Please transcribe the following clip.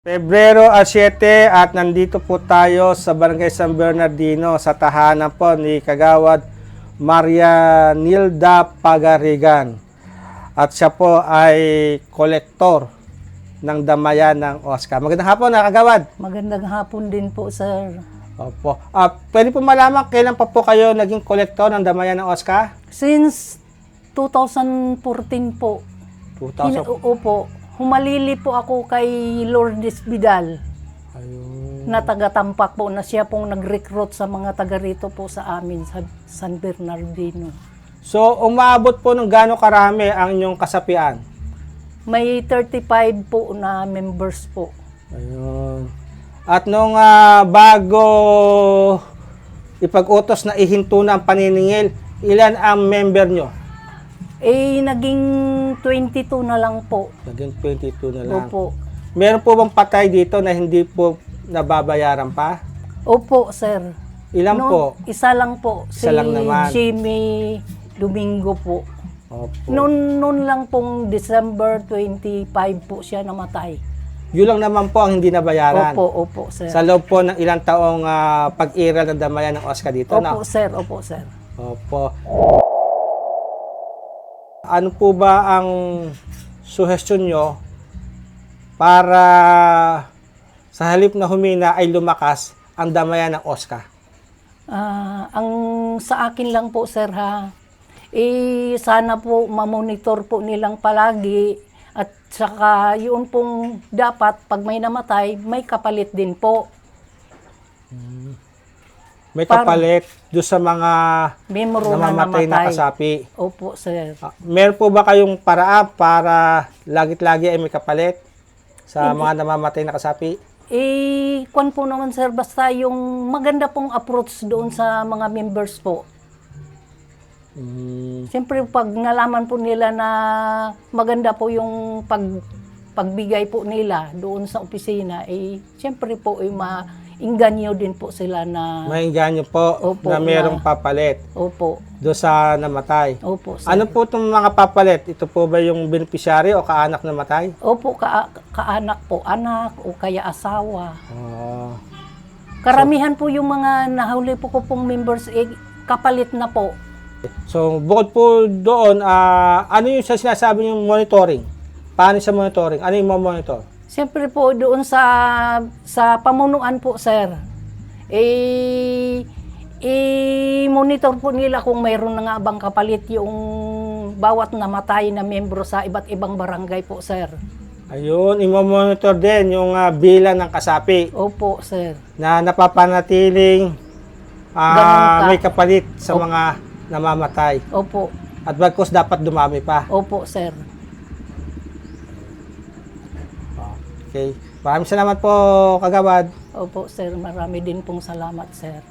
Pebrero a 7 at nandito po tayo sa Barangay San Bernardino sa tahanan po ni Kagawad Maria Nilda Pagarigan. At siya po ay kolektor ng damayan ng Oscar. Magandang hapon na Kagawad. Magandang hapon din po, sir. Opo. Ah, pwede po malaman kailan pa po kayo naging kolektor ng damayan ng Oscar? Since 2014 po, 2000. hina- opo, humalili po ako kay Lourdes Vidal Ayun. na taga-tampak po na siya pong nag-recruit sa mga taga rito po sa amin sa San Bernardino. So, umabot po ng gaano karami ang inyong kasapian? May 35 po na members po. Ayun. At nung ah, bago ipag-utos na ihinto na ang paniningil, ilan ang member nyo? Eh, naging 22 na lang po. Naging 22 na lang. Opo. Meron po bang patay dito na hindi po nababayaran pa? Opo, sir. Ilan No, po? Isa lang po. Isa si lang naman. Jimmy Domingo po. Opo. Noon, noon lang pong December 25 po siya namatay. Yun lang naman po ang hindi nabayaran. Opo, opo, sir. Sa loob po ng ilang taong ah, pag-iral ng damayan ng Oscar dito, opo, no? sir. Opo, sir. Opo. Ano po ba ang suhestyon nyo para sa halip na humina ay lumakas ang damayan ng Oscar? Ah, ang sa akin lang po, sir, ha, eh, sana po mamonitor po nilang palagi at saka yun pong dapat pag may namatay, may kapalit din po. May kapalit doon sa mga Memoro na namamatay na namatay. kasapi. Opo, sir. Ah, meron po ba kayong paraan para lagit-lagi ay may kapalit sa mga namamatay na kasapi? Eh, kwan po naman sir, basta yung maganda pong approach doon sa mga members po. Mm, Siyempre, pag nalaman po nila na maganda po yung pag, pagbigay po nila doon sa opisina, eh, siyempre po, eh, maingganyo din po sila na, mainganyo po Opo, na merong na- papalit opo, doon sa namatay. opo, sir. Ano po itong mga papalit? Ito po ba yung beneficiary o kaanak na matay? Opo, ka, kaanak po, anak o kaya asawa. Oh. Karamihan po yung mga nahuli po ko pong members, eh, kapalit na po. So, bukod po doon, ah, ano yung sa sinasabi yung monitoring? Paano sa monitoring? Ano yung monitor? Siyempre po doon sa sa pamunuan po sir. Eh i-monitor po nila kung mayroon na nga bang kapalit yung bawat namatay na membro sa iba't ibang barangay po sir. Ayun, imo-monitor din yung ah, bilang ng kasapi Opo sir. na napapanatiling Ganun ka. may kapalit sa Opo. mga namamatay. Opo. At bagkus dapat dumami pa. Opo sir. Okay. Maraming salamat po, Kagawad. Opo sir. Marami din pong salamat sir.